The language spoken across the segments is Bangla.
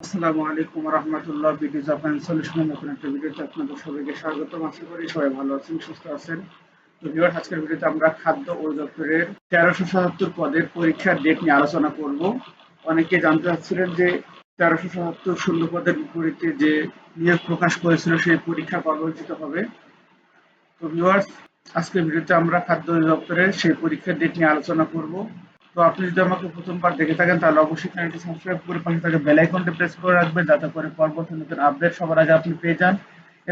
আসসালামু আলাইকুম রহমতুল্লাহ নতুন একটা ভিডিওতে আপনাদের সবাইকে স্বাগতম। আশা করি সবাই ভালো আছেন, সুস্থ আছেন। তো আজকের ভিডিওতে আমরা খাদ্য অধিদপ্তরের তেরোশো সাতাত্তর পদের পরীক্ষার ডেট নিয়ে আলোচনা করব। অনেকে জানতে চাচ্ছিলেন যে তেরোশো সাতাত্তর শূন্য পদের বিপরীতে যে নিয়োগ প্রকাশ করেছিল, সেই পরীক্ষা কবে হবে? তো আজকের ভিডিওতে আমরা খাদ্য অধিদপ্তরের সেই পরীক্ষার ডেট নিয়ে আলোচনা করব। তো আপনি যদি আমাকে প্রথমবার দেখে থাকেন, তাহলে অবশ্যই চ্যানেলটি সাবস্ক্রাইব করে পাশে থাকা বেল আইকনটি প্রেস করে রাখবেন, যাতে করে পরবর্তী নতুন আপডেট সবার আগে আপনি পেয়ে যান।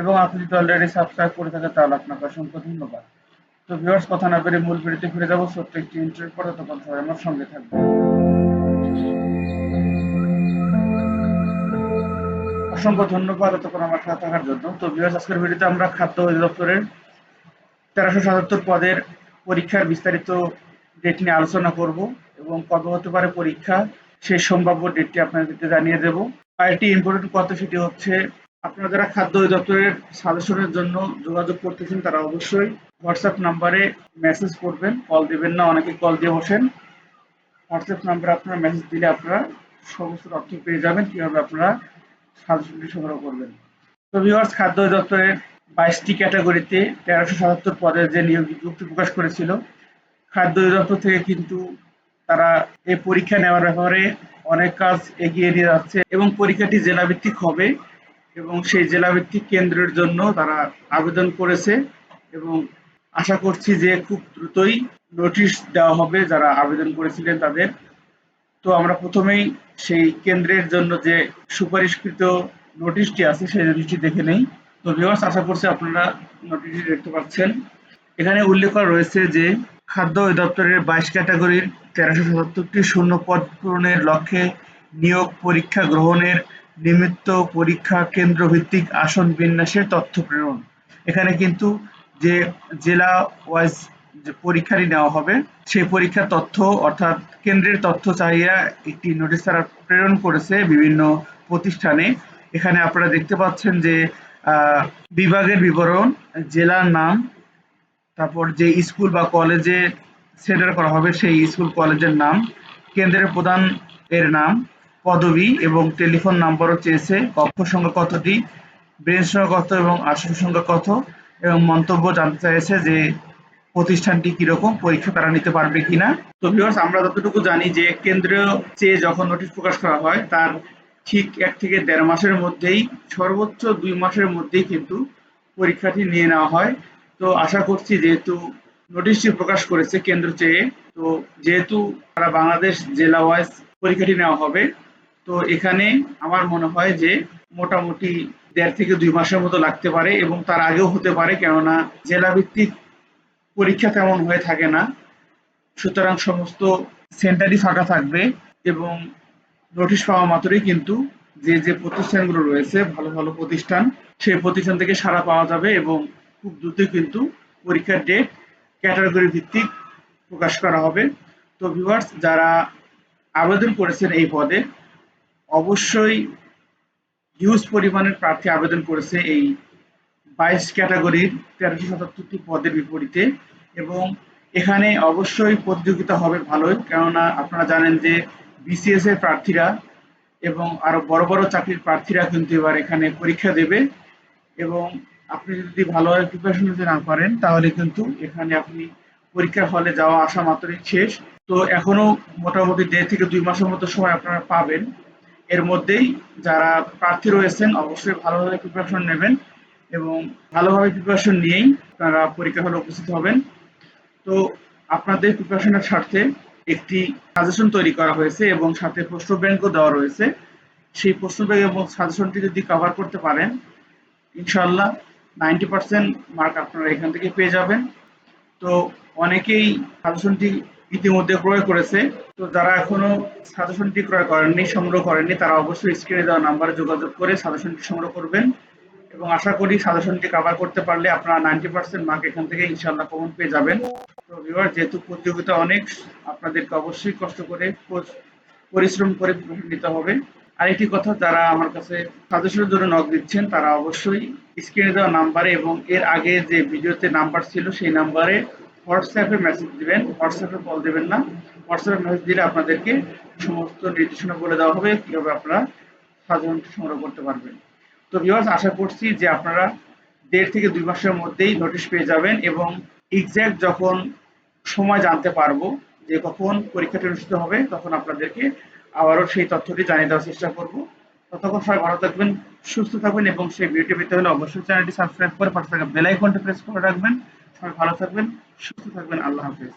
এবং আপনি যদি অলরেডি সাবস্ক্রাইব করে থাকেন, তাহলে আপনাকে অসংখ্য ধন্যবাদ। তো ভিউয়ার্স কথা না বেরিয়ে মূল ভিডিওতে ফিরে যাব। ছোট্ট একটি ইন্টারভিউ পর ততক্ষণ সবাই আমার সঙ্গে থাকবেন। অসংখ্য ধন্যবাদ এতক্ষণ আমার সাথে থাকার জন্য। তো ভিউয়ার্স আজকের ভিডিওতে আমরা খাদ্য অধিদপ্তরের তেরোশো সাতাত্তর পদের পরীক্ষার বিস্তারিত ডেট নিয়ে আলোচনা করব। এবং কবে হতে পারে পরীক্ষা সেই সম্ভাব্য ডেটটি আপনাদেরকে জানিয়ে দেব। আরেকটি ইম্পর্টেন্ট কথা সেটি হচ্ছে, আপনারা যারা খাদ্য অধিদপ্তরের সাজেশনের জন্য যোগাযোগ করতেছেন, তারা অবশ্যই হোয়াটসঅ্যাপ নাম্বারে মেসেজ করবেন কল দেবেন না, অনেকে কল দিয়ে বসেন। হোয়াটসঅ্যাপ নাম্বারে আপনারা মেসেজ দিলে আপনারা সমস্ত তথ্য পেয়ে যাবেন, কীভাবে আপনারা সাজেশনটি সংগ্রহ করবেন। তো ভিউয়ার্স খাদ্য অধিদপ্তরের বাইশটি ক্যাটাগরিতে তেরোশো সাতাত্তর পদের যে নিয়োগ বিজ্ঞপ্তি প্রকাশ করেছিল, খাদ্য অধিদপ্তর থেকে কিন্তু তারা এই পরীক্ষা নেওয়ার ব্যাপারে অনেক কাজ এগিয়ে নিয়ে যাচ্ছে এবং পরীক্ষাটি জেলাভিত্তিক হবে এবং সেই জেলাভিত্তিক কেন্দ্রের জন্য তারা আবেদন করেছে এবং আশা করছি যে খুব দ্রুতই নোটিশ দেওয়া হবে যারা আবেদন করেছিলেন তাদের। তো আমরা প্রথমেই সেই কেন্দ্রের জন্য যে সুপারিশকৃত নোটিশটি আছে সেই নোটিশটি দেখে নেই। তো ভিউয়ার্স আশা করছি আপনারা নোটিশটি দেখতে পাচ্ছেন। এখানে উল্লেখ করা রয়েছে যে খাদ্য অধিদপ্তরের বাইশ ক্যাটাগরির তেরোশো সাতাত্তরটি শূন্য পদ পূরণের লক্ষ্যে নিয়োগ পরীক্ষা গ্রহণের নিমিত্ত পরীক্ষা কেন্দ্র ভিত্তিক আসন বিন্যাসের তথ্য প্রেরণ। এখানে কিন্তু যে জেলা ওয়াইজ যে পরীক্ষাটি নেওয়া হবে, সেই পরীক্ষার তথ্য অর্থাৎ কেন্দ্রের তথ্য চাহিয়া একটি নোটিশ তারা প্রেরণ করেছে বিভিন্ন প্রতিষ্ঠানে। এখানে আপনারা দেখতে পাচ্ছেন যে বিভাগের বিবরণ, জেলার নাম, তারপর যে স্কুল বা কলেজে সেন্টার করা হবে সেই স্কুল কলেজের নাম। কেন্দ্রের প্রধান এর নাম, পদবি এবং টেলিফোন নাম্বারও চেয়েছে। কক্ষ সংখ্যা কতটি বেঞ্চ সংখ্যা কত এবং আসন সংখ্যা কত? এবং মন্তব্য জানতে চাইছে যে প্রতিষ্ঠানটি কীরকম, পরীক্ষা তারা নিতে পারবে কিনা? তো ভিউয়ার্স আমরা যতটুকু জানি যে কেন্দ্রীয় চেয়ে যখন নোটিশ প্রকাশ করা হয়, তার ঠিক এক থেকে দেড় মাসের মধ্যেই, সর্বোচ্চ দুই মাসের মধ্যেই কিন্তু পরীক্ষাটি নিয়ে নেওয়া হয়। তো আশা করছি যেহেতু নোটিশটি প্রকাশ করেছে কেন্দ্র চেয়ে। তো যেহেতু তারা বাংলাদেশ জেলা ওয়াইজ পরীক্ষাটি নেওয়া হবে, তো এখানে আমার মনে হয় যে মোটামুটি দেড় থেকে দুই মাসের মতো লাগতে পারে এবং তার আগেও হতে পারে, কেননা জেলা ভিত্তিক পরীক্ষা তেমন হয়ে থাকে না। সুতরাং সমস্ত সেন্টারই ফাঁকা থাকবে এবং নোটিশ পাওয়া মাত্রই কিন্তু যে যে প্রতিষ্ঠানগুলো রয়েছে, ভালো ভালো প্রতিষ্ঠান, সেই প্রতিষ্ঠান থেকে সাড়া পাওয়া যাবে এবং খুব দ্রুতই কিন্তু পরীক্ষার ডেট ক্যাটাগরি ভিত্তিক প্রকাশ করা হবে। তো ভিউয়ার্স যারা আবেদন করেছেন এই পদে, অবশ্যই হিউজ পরিমাণের প্রার্থী আবেদন করেছে এই বাইশ ক্যাটাগরির তেরোশো সাতাত্তরটি পদের বিপরীতে এবং এখানে অবশ্যই প্রতিযোগিতা হবে ভালোই, কেননা আপনারা জানেন যে বিসিএস এর প্রার্থীরা এবং আরও বড় বড় চাকরির প্রার্থীরা কিন্তু এবার এখানে পরীক্ষা দেবে এবং আপনি যদি ভালোভাবে প্রিপারেশন নিতে না পারেন, তাহলে কিন্তু এখানে আপনি পরীক্ষার হলে যাওয়া আসা মাত্রই শেষ। তো এখনও মোটামুটি দেড় থেকে দুই মাসের মতো সময় আপনারা পাবেন। এর মধ্যেই যারা প্রার্থী রয়েছেন, অবশ্যই ভালোভাবে প্রিপারেশন নেবেন এবং ভালোভাবে প্রিপারেশন নিয়েই আপনারা পরীক্ষা হলে উপস্থিত হবেন। তো আপনাদের প্রিপারেশনের স্বার্থে একটি সাজেশন তৈরি করা হয়েছে এবং সাথে প্রশ্ন ব্যাংকও দেওয়া রয়েছে। সেই প্রশ্ন ব্যাংক এবং সাজেশনটি যদি কভার করতে পারেন ইনশাল্লাহ নাইনটি পার্সেন্ট মার্ক আপনারা এখান থেকে পেয়ে যাবেন। তো অনেকেই সাজেশনটি ইতিমধ্যে ক্রয় করেছে। তো যারা এখনও সাজেশনটি ক্রয় করেননি, সংগ্রহ করেননি, তারা অবশ্যই স্ক্রিনে দেওয়া নাম্বারে যোগাযোগ করে সাজেশনটি সংগ্রহ করবেন এবং আশা করি সাজেশনটি কভার করতে পারলে আপনারা নাইনটি পার্সেন্ট মার্ক এখান থেকে ইনশাল্লাহ কমন পেয়ে যাবেন। তো ভিউয়ার যেহেতু প্রতিযোগিতা অনেক, আপনাদেরকে অবশ্যই কষ্ট করে পরিশ্রম করে নিতে হবে। আরেকটি কথা যারা আমার কাছে সাজেশনের জন্য নক দিচ্ছেন, তারা অবশ্যই স্ক্রিনে দেওয়া নাম্বারে এবং এর আগে যে ভিডিওতে নাম্বার ছিল, সেই নাম্বারে হোয়াটসঅ্যাপে মেসেজ দিবেন। হোয়াটসঅ্যাপে কল দেবেন না। হোয়াটসঅ্যাপে মেসেজ দিলে আপনাদেরকে সমস্ত নির্দেশনা বলে দেওয়া হবে, কীভাবে আপনারা সাধারণত সংগ্রহ করতে পারবেন। তো ভিউয়ার্স আশা করছি যে আপনারা দেড় থেকে দুই মাসের মধ্যেই নোটিশ পেয়ে যাবেন এবং এক্স্যাক্ট যখন সময় জানতে পারব যে কখন পরীক্ষাটি অনুষ্ঠিত হবে, তখন আপনাদেরকে আবারও সেই তথ্যটি জানিয়ে দেওয়ার চেষ্টা করব। ততক্ষণ সবাই ভালো থাকবেন, সুস্থ থাকবেন এবং সেই ভিডিওটি পেতে হলে অবশ্যই চ্যানেলটি সাবস্ক্রাইব করে পাশে থাকা বেল প্রেস করে রাখবেন। সবাই ভালো থাকবেন, সুস্থ থাকবেন, আল্লাহ হাফেজ।